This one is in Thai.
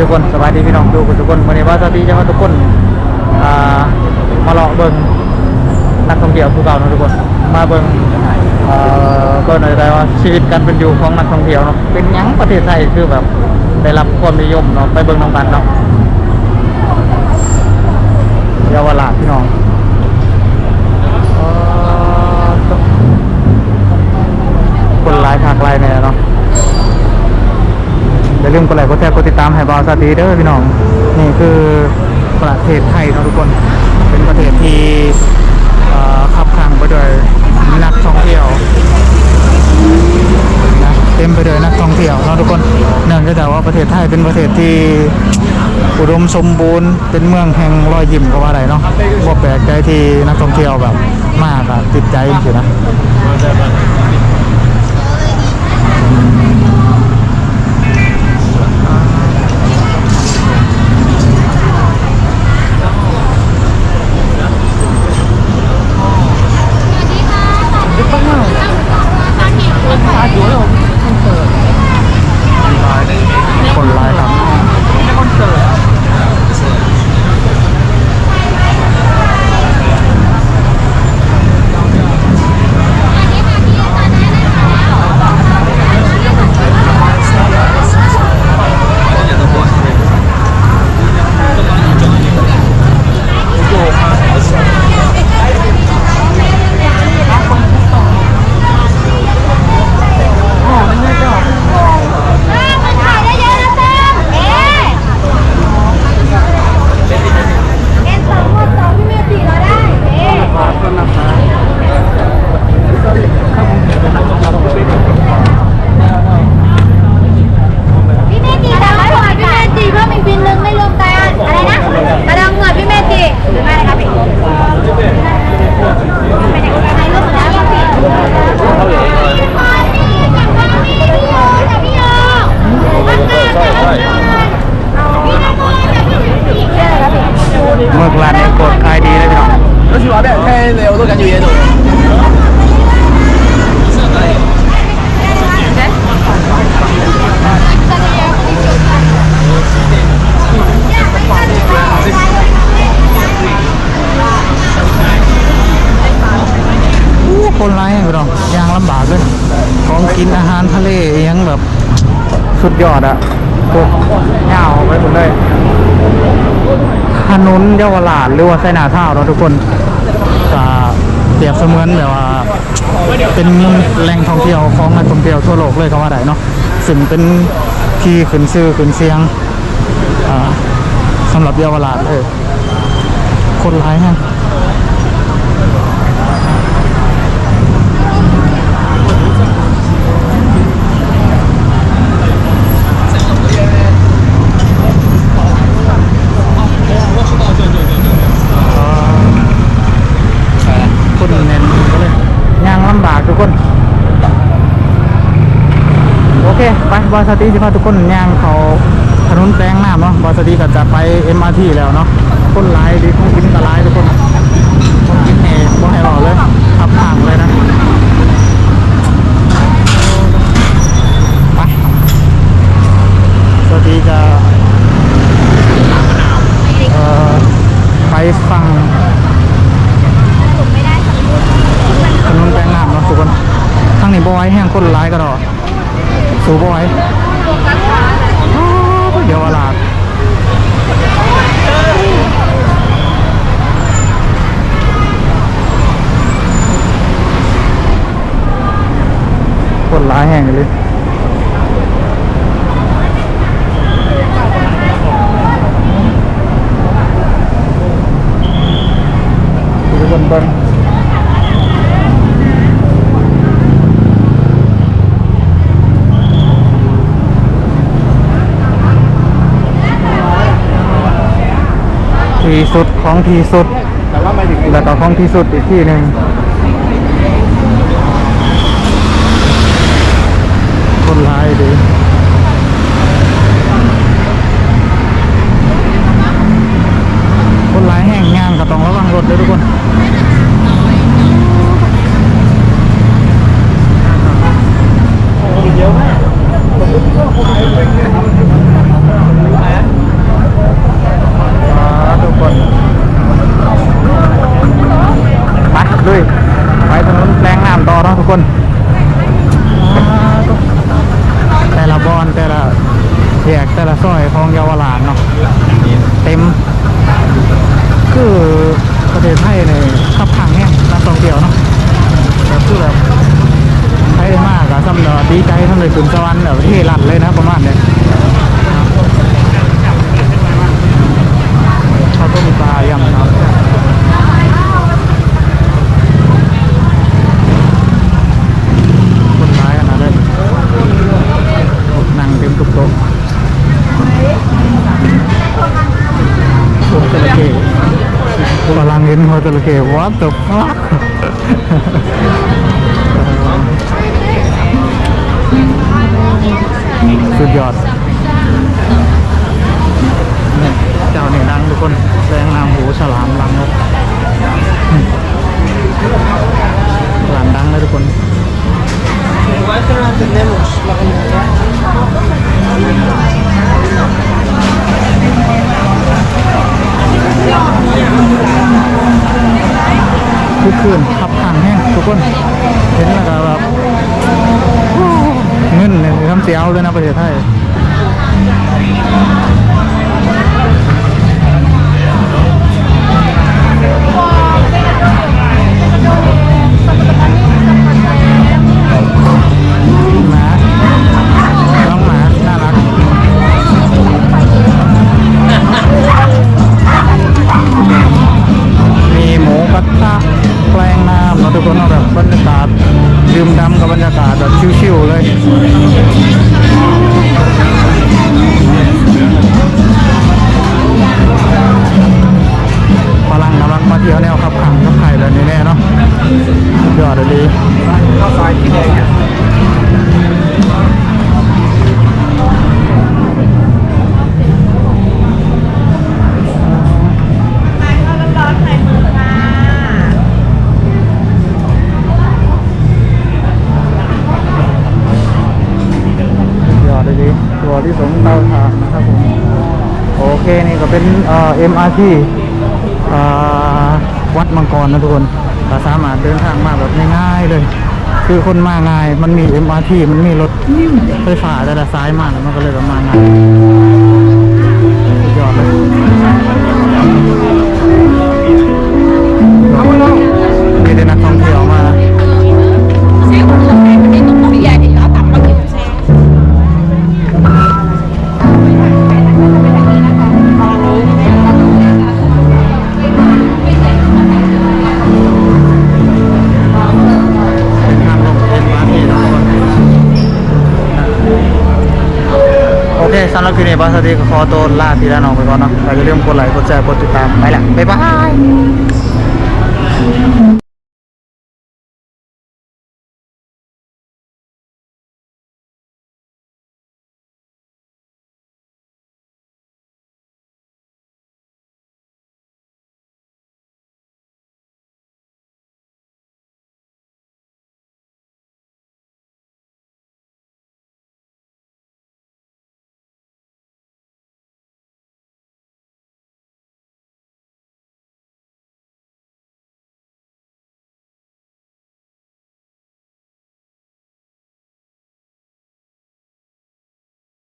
ทุกคนสบายดีพี่น้องดูกันทุกคนวันนี้ว่าสวัสดีจะมาทุกคนอ่ามาลองเบิ่งนักท่องเที่ยวภูเก่านะทุกคน มาเบิ่งเอ่อเบิ่งหน่อยได้ว่าชีวิตการเป็นอยู่ของนักท่องเที่ยวเนาะเป็นยังประเทศไทยคือแบบได้รับความนิยมเนาะไปเบิ่งน้ำกันเนาะเยาวราชพี่น้องคนหลายภาคหลายแน่เนาะ อย่าลืมกดไลค์กดแชร์กดติดตามให้บาวสตีเด้อพี่น้อง นี่คือประเทศไทยเนาะทุกคน เป็นประเทศที่ขับขังไปด้วยนักท่องเที่ยวนะเต็มไปด้วยนักท่องเที่ยวเนาะทุกคน เนื่องจากว่าประเทศไทยเป็นประเทศที่อุดมสมบูรณ์เป็นเมืองแห่งรอยยิ้มก็ว่าได้เนาะว่าแปลกใจที่นักท่องเที่ยวแบบมากอะติดใจจริงๆนะ สุดยอดอะพวกเหงาไปหมดเลยถนนเยาวราชหรือว่าไซนาท่าวเนาะทุกคนจะเปรียบเสมือนแบบว่า เป็นแหล่งท่องเที่ยวของนักท่องเที่ยวทั่วโลกเลยก็ว่าได้เนาะซึ่งเป็นที่ขึ้นชื่อขึ้นเสียงอ่าสำหรับเยาวราชเลยคนร้ายฮะ คนแน่นก็เลยย่างลำบากทุกคน โอเค ไปบ อสตีจะพาทุกคนย่างเขาถนนแปลงน้ำเนาะบอสตีก็จะไป MRT แล้วเนาะคนหลายดีคนกินก็หลายทุกคนคนกินเนี่ยบ่ให้บอกเลยขับห่างเลยนะไปสวัสดีจะเอ่อไปฟังถนนแปลงน้ำเนาะทุกคนทางนี้บอยแห้งคนร้ายก็ดอ สูบอยเดี๋ยวเวลาดคนร้ายแห่งเลยทุกคนเบิ้ง ที่ สุดของที่สุด แต่ว่าไม่ถึงแล้วก็ของที่สุดอีกที่หนึ่งคนร้ายดีคนร้ายแห้งงานก็ต้องระวังรถเลยทุกคน แต่ละแยกแต่ละซอยของเยาวราชเนาะเต็ม คือประเทศไทยเนี่ยขับขังเนี่ยนักท่องเที่ยวเนาะแบบคือแบบไทยมากอะสำหรับ ดีใจทั้งเลยขึ้นสวรรค์แบบที่รัดเลยนะประมาณเนี้ยเขาต้มปลายำครับคนร้ายนาดเลยนั่งเต็มทุกโต๊ะโอ้จระเข้ฝรั่งเห็นเขาจระเข้วัดตก ยอดเนี่ยเจ้าเนี่ยดังทุกคนแรงนามหูฉลามลังครับหลานดังเลยทุกคน Igual que no entendemos la comunidad. คือคืนขับขังแห้งทุกคน เห็นแล้วก็แบบเงิน เนี่ยท นี่ก็เป็นเอ็มอาร์ทีวัดมังกรนะทุกคนเราสามารถเดินทางมาแบบง่ายๆเลย คือคนมาง่าย มันมี MRT มันมีรถไฟฟ้าแต่ละซ้ายมาแล้วมันก็เลยแบบมาง่ายยอดเลย สำหรับคลิปนี้บอสตีก็ขอตัวลาทีละน้องไปก่อนเนาะอย่าลืมกดไลค์กดแชร์กดติดตามไปละบ๊ายบาย